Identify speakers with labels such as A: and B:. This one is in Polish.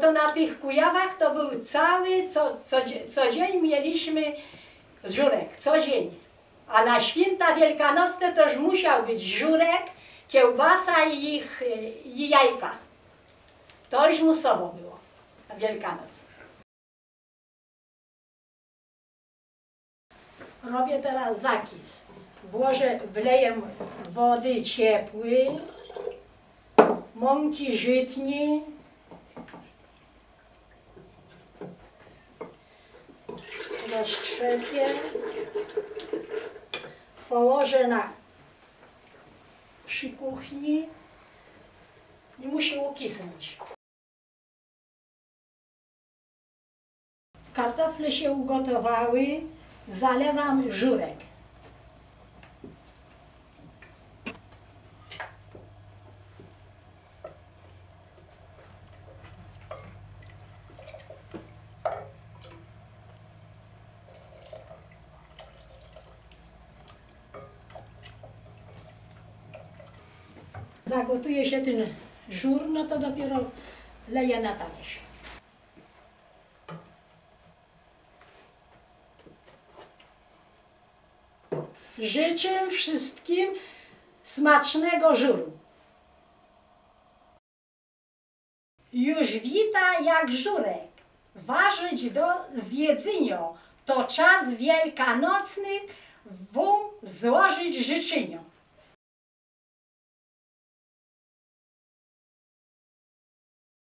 A: to na tych Kujawach to był cały, co, co, co dzień mieliśmy żurek, co dzień. A na święta wielkanocne to już musiał być żurek, kiełbasa i, ich, i jajka. To już musowo było na Wielkanoc. Robię teraz zakis. Włożę, wleję wody ciepłej, mąki żytniej, roztrzepię, położę na przy kuchni i musi ukisnąć. Kartofle się ugotowały, zalewam żurek. Zagotuje się ten żur, no to dopiero leję na talerz. Życzę wszystkim smacznego żuru. Już wita jak żurek, ważyć do zjedzenia, to czas wielkanocny wum złożyć życzenia.